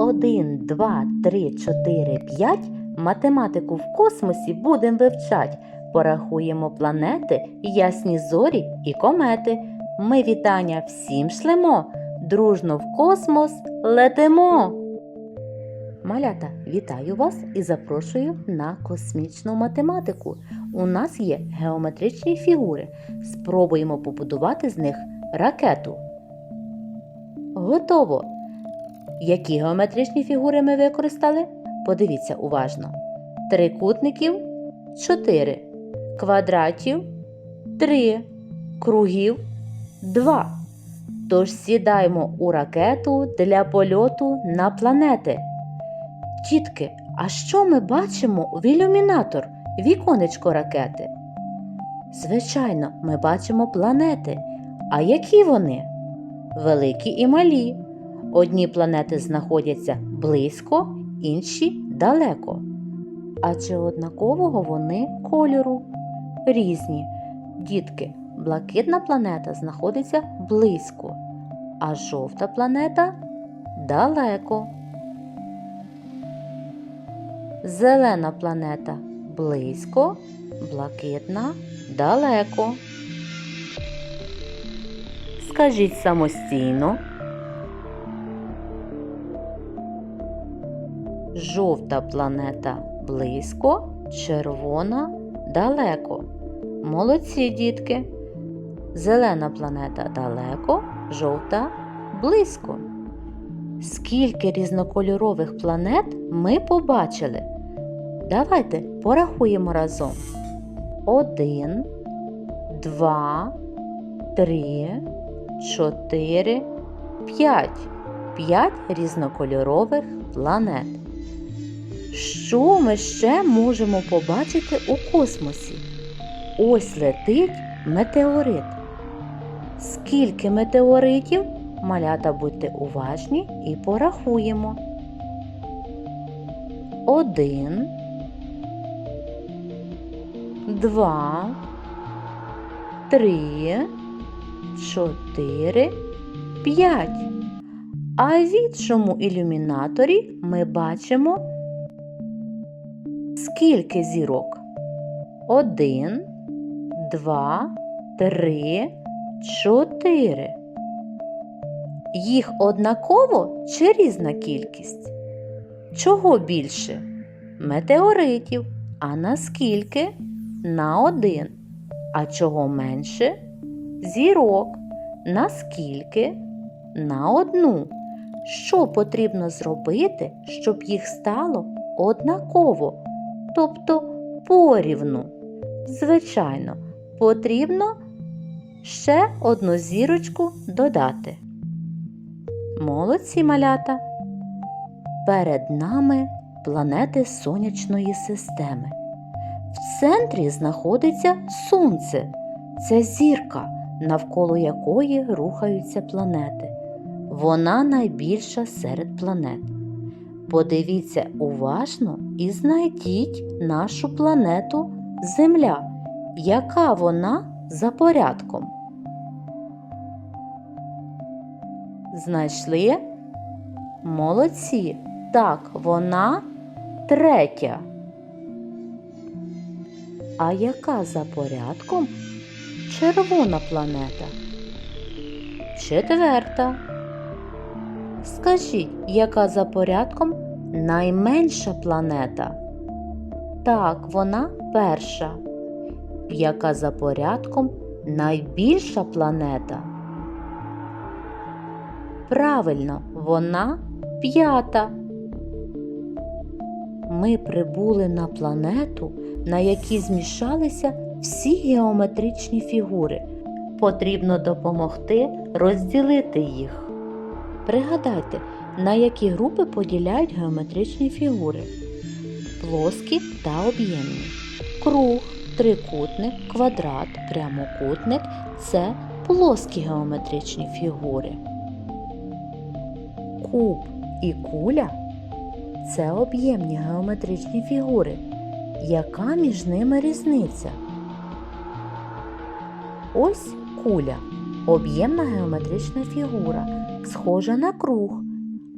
1, 2, 3, 4, 5 математику в космосі будемо вивчать. Порахуємо планети, ясні зорі і комети. Ми вітання всім шлемо, дружно в космос летимо. Малята, вітаю вас і запрошую на космічну математику. У нас є геометричні фігури. Спробуємо побудувати з них ракету. Готово! Які геометричні фігури ми використали? Подивіться уважно. Трикутників 4, квадратів 3, кругів 2. Тож сідаємо у ракету для польоту на планети. Тітки, а що ми бачимо в ілюмінатор, віконечко ракети? Звичайно, ми бачимо планети. А які вони? Великі і малі. Одні планети знаходяться близько, інші далеко. А чи однакового вони кольору? Різні. Дітки, блакитна планета знаходиться близько, а жовта планета далеко. Зелена планета близько, блакитна далеко. Скажіть самостійно. Жовта планета близько, червона далеко. Молодці дітки. Зелена планета далеко, жовта близько. Скільки різнокольорових планет ми побачили? Давайте порахуємо разом. Один, два, три, чотири, п'ять. П'ять різнокольорових планет. Що ми ще можемо побачити у космосі? Ось летить метеорит. Скільки метеоритів? Малята будьте уважні і порахуємо. Один, два, три, чотири, п'ять. А в іншому ілюмінаторі ми бачимо скільки зірок? Один, два, три, чотири. Їх однаково чи різна кількість? Чого більше? Метеоритів. А наскільки? На один. А чого менше? Зірок. Наскільки? На одну. Що потрібно зробити, щоб їх стало однаково, тобто порівну? Звичайно, потрібно ще одну зірочку додати. Молодці малята. Перед нами планети сонячної системи. В центрі знаходиться Сонце. Це зірка, навколо якої рухаються планети. Вона найбільша серед планет. Подивіться уважно і знайдіть нашу планету Земля. Яка вона за порядком? Знайшли? Молодці. Так, вона третя. А яка за порядком червона планета? Четверта. Скажіть, яка за порядком найменша планета? Так, вона перша. Яка за порядком найбільша планета? Правильно, вона п'ята. Ми прибули на планету, на якій змішалися всі геометричні фігури. Потрібно допомогти розділити їх. Пригадайте, на які групи поділяють геометричні фігури: плоскі та об'ємні. Круг, трикутник, квадрат, прямокутник це плоскі геометричні фігури. Куб і куля це об'ємні геометричні фігури. Яка між ними різниця? Ось куля об'ємна геометрична фігура, схожа на круг,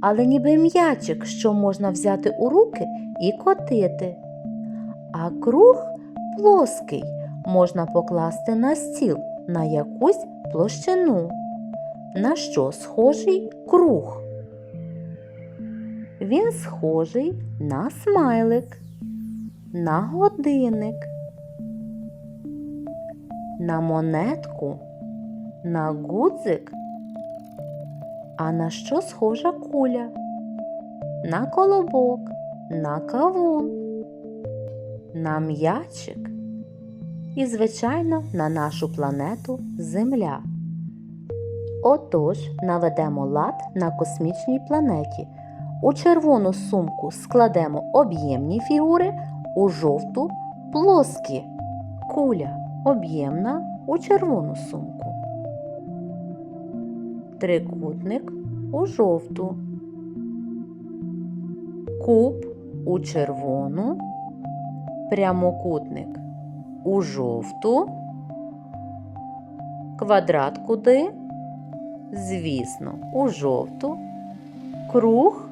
але ніби м'ячик, що можна взяти у руки і котити. А круг плоский можна покласти на стіл на якусь площину. На що схожий круг? Він схожий на смайлик, на годинник, на монетку, на гудзик. А на що схожа куля? На колобок, на кавун, на м'ячик і, звичайно, на нашу планету Земля. Отож, наведемо лад на космічній планеті. У червону сумку складемо об'ємні фігури, у жовту плоскі. Куля об'ємна у червону сумку. Трикутник у жовту. Куб у червону. Прямокутник у жовту. Квадрат куди? Звісно, у жовту. Круг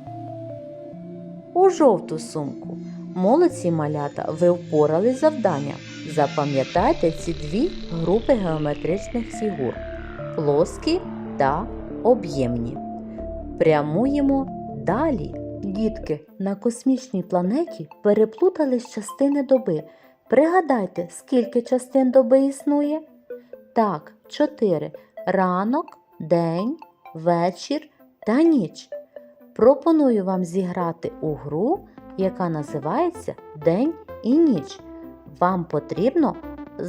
у жовту сумку. Молодці малята, ви впорали завдання. Запам'ятайте ці дві групи геометричних фігур плоскі та об'ємні. Прямуємо далі. Дітки, на космічній планеті переплутались частини доби. Пригадайте, скільки частин доби існує? Так, чотири. Ранок, день, вечір та ніч. Пропоную вам зіграти у гру, яка називається День і ніч. Вам потрібно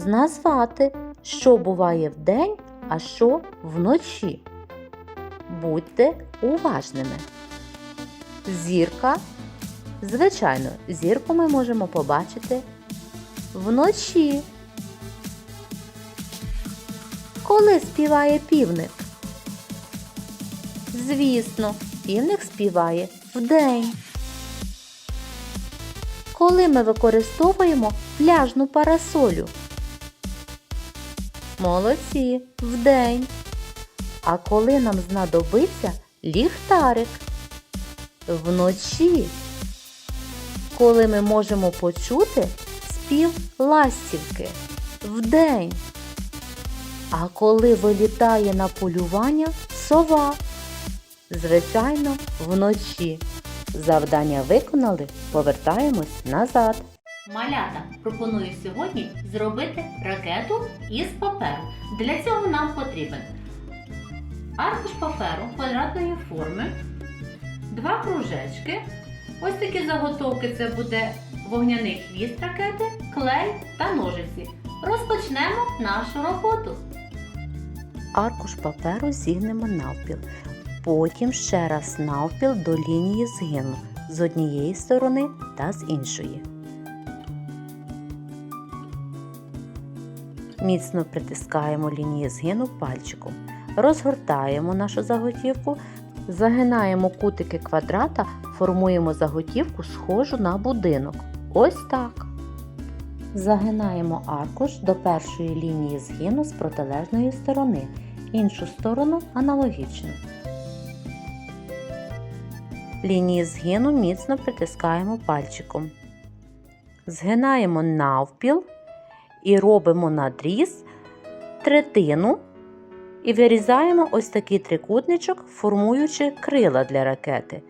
назвати, що буває вдень, а що вночі. Будьте уважними. Зірка. Звичайно, зірку ми можемо побачити вночі. Коли співає півник? Звісно, півник співає вдень. Коли ми використовуємо пляжну парасолю? Молодці, вдень. А коли нам знадобиться ліхтарик? Вночі. Коли ми можемо почути спів ластівки? Вдень. А коли вилітає на полювання сова? Звичайно, вночі. Завдання виконали, повертаємось назад. Малята пропоную сьогодні зробити ракету із паперу. Для цього нам потрібен аркуш паперу квадратної форми, два кружечки. Ось такі заготовки це буде вогняний хвіст ракети, клей та ножиці. Розпочнемо нашу роботу. Аркуш паперу зігнемо навпіл. Потім ще раз навпіл до лінії згину з однієї сторони та з іншої. Міцно притискаємо лінії згину пальчиком. Розгортаємо нашу заготівку, загинаємо кутики квадрата, формуємо заготівку, схожу на будинок. Ось так. Загинаємо аркуш до першої лінії згину з протилежної сторони, іншу сторону аналогічно. Лінії згину міцно притискаємо пальчиком. Згинаємо навпіл і робимо надріз третину і вирізаємо ось такий трикутничок, формуючи крила для ракети.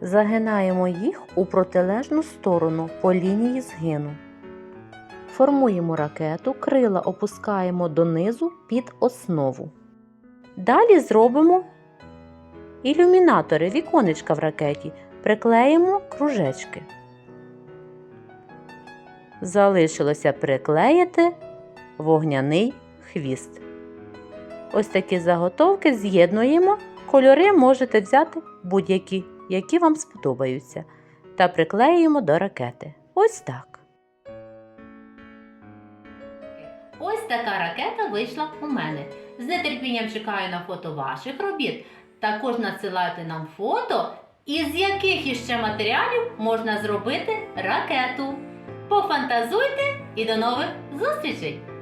Загинаємо їх у протилежну сторону по лінії згину. Формуємо ракету, крила опускаємо донизу під основу. Далі зробимо ілюмінатори, віконечка в ракеті, приклеїмо кружечки. Залишилося приклеїти вогняний хвіст. Ось такі заготовки з'єднуємо. Кольори можете взяти будь-які, які вам сподобаються, та приклеюємо до ракети. Ось так. Ось така ракета вийшла у мене. З нетерпінням чекаю на фото ваших робіт. Також надсилайте нам фото, із яких іще матеріалів можна зробити ракету. Пофантазуйте і до нових зустрічей!